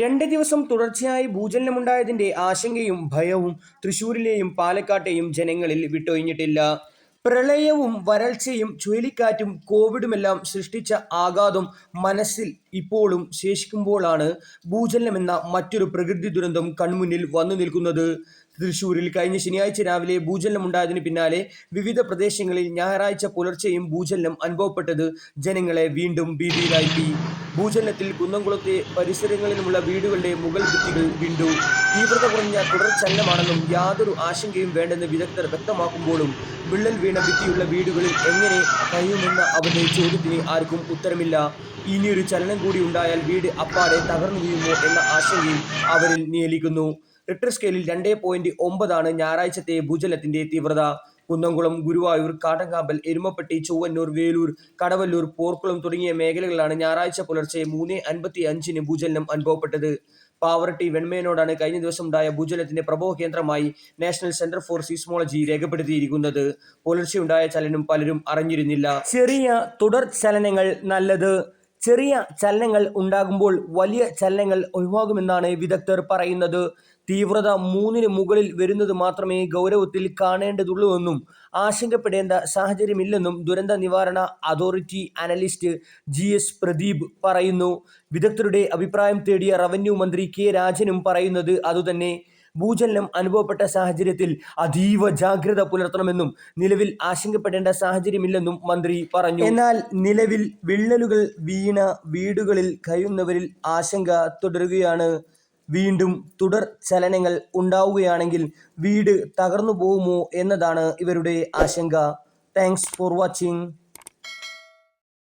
രണ്ട് ദിവസം തുടർച്ചയായി ഭൂചലനമുണ്ടായതിന്റെ ആശങ്കയും ഭയവും തൃശൂരിലെയും പാലക്കാട്ടെയും ജനങ്ങളിൽ വിട്ടൊഴിഞ്ഞിട്ടില്ല. പ്രളയവും വരൾച്ചയും ചുഴലിക്കാറ്റും കോവിഡുമെല്ലാം സൃഷ്ടിച്ച ആഘാതം മനസ്സിൽ ഇപ്പോഴും ശേഷിക്കുമ്പോഴാണ് ഭൂചലനമെന്ന മറ്റൊരു പ്രകൃതി ദുരന്തം കൺമുന്നിൽ വന്നു നിൽക്കുന്നത്. തൃശൂരിൽ കഴിഞ്ഞ ശനിയാഴ്ച രാവിലെ ഭൂചലനമുണ്ടായതിനു പിന്നാലെ വിവിധ പ്രദേശങ്ങളിൽ ഞായറാഴ്ച പുലർച്ചെയും ഭൂചലനം അനുഭവപ്പെട്ടത് ജനങ്ങളെ വീണ്ടും ഭീതിയിലാക്കി ഭൂചലനത്തിൽ കുന്നംകുളത്തെ പരിസരങ്ങളിലുമുള്ള വീടുകളുടെ മുകൾ ഭിത്തികൾ വീണ്ടു. തീവ്രത കുറഞ്ഞ തുടർചലനമാണെന്നും യാതൊരു ആശങ്കയും വേണ്ടെന്ന് വിദഗ്ധർ വ്യക്തമാക്കുമ്പോഴും വിള്ളൽ വീണ ഭിത്തിയുള്ള വീടുകളിൽ എങ്ങനെ കഴിയുമെന്ന അവരുടെ ചോദ്യത്തിന് ആർക്കും ഉത്തരമില്ല. ഇനിയൊരു ചലനം കൂടി ഉണ്ടായാൽ വീട് അപ്പാടെ തകർന്നു വീഴുമോ എന്ന ആശങ്കയും അവരിൽ നിയലിക്കുന്നു റിക്ടർ സ്കെയിലിൽ രണ്ടേ പോയിന്റ് ഒമ്പതാണ് ഞായറാഴ്ചത്തെ ഭൂചലത്തിന്റെ തീവ്രത. കുന്നംകുളം ഗുരുവായൂർ കാട്ടങ്കാമ്പൽ എരുമപ്പെട്ടി ചൊവ്വന്നൂർ വേലൂർ കടവല്ലൂർ പോർക്കുളം തുടങ്ങിയ മേഖലകളിലാണ് ഞായറാഴ്ച പുലർച്ചെ മൂന്ന് അൻപത്തി അഞ്ചിന് ഭൂചലനം അനുഭവപ്പെട്ടത്. പാവറട്ടി വെൺമേനോടാണ് കഴിഞ്ഞ ദിവസം ഉണ്ടായ ഭൂചലത്തിന്റെ പ്രഭവ കേന്ദ്രമായി നാഷണൽ സെന്റർ ഫോർ സീസ്മോളജി രേഖപ്പെടുത്തിയിരിക്കുന്നത്. പുലർച്ചെയുണ്ടായ ചലനം പലരും അറിഞ്ഞിരുന്നില്ല. ചെറിയ തുടർ ചലനങ്ങൾ നല്ലത്. ചെറിയ ചലനങ്ങൾ ഉണ്ടാകുമ്പോൾ വലിയ ചലനങ്ങൾ ഒഴിവാകുമെന്നാണ് വിദഗ്ധർ പറയുന്നത്. തീവ്രത മൂന്നിന് മുകളിൽ വരുന്നത് മാത്രമേ ഗൗരവത്തിൽ കാണേണ്ടതുള്ളൂ എന്നും ആശങ്കപ്പെടേണ്ട സാഹചര്യമില്ലെന്നും ദുരന്ത നിവാരണ authority analyst G S Pradeep പറയുന്നു. വിദഗ്ധരുടെ അഭിപ്രായം തേടിയ റവന്യൂ മന്ത്രി കെ രാജനും പറയുന്നത് അതുതന്നെ. ഭൂചലനം അനുഭവപ്പെട്ട സാഹചര്യത്തിൽ അതീവ ജാഗ്രത പുലർത്തണമെന്നും നിലവിൽ ആശങ്കപ്പെടേണ്ട സാഹചര്യമില്ലെന്നും മന്ത്രി പറഞ്ഞു. എന്നാൽ നിലവിൽ വിള്ളലുകൾ വീണ വീടുകളിൽ കഴിയുന്നവരിൽ ആശങ്ക തുടരുകയാണ്. വീണ്ടും തുടർ ചലനങ്ങൾ ഉണ്ടാവുകയാണെങ്കിൽ വീട് തകർന്നു പോകുമോ എന്നതാണ് ഇവരുടെ ആശങ്ക. Thanks for watching.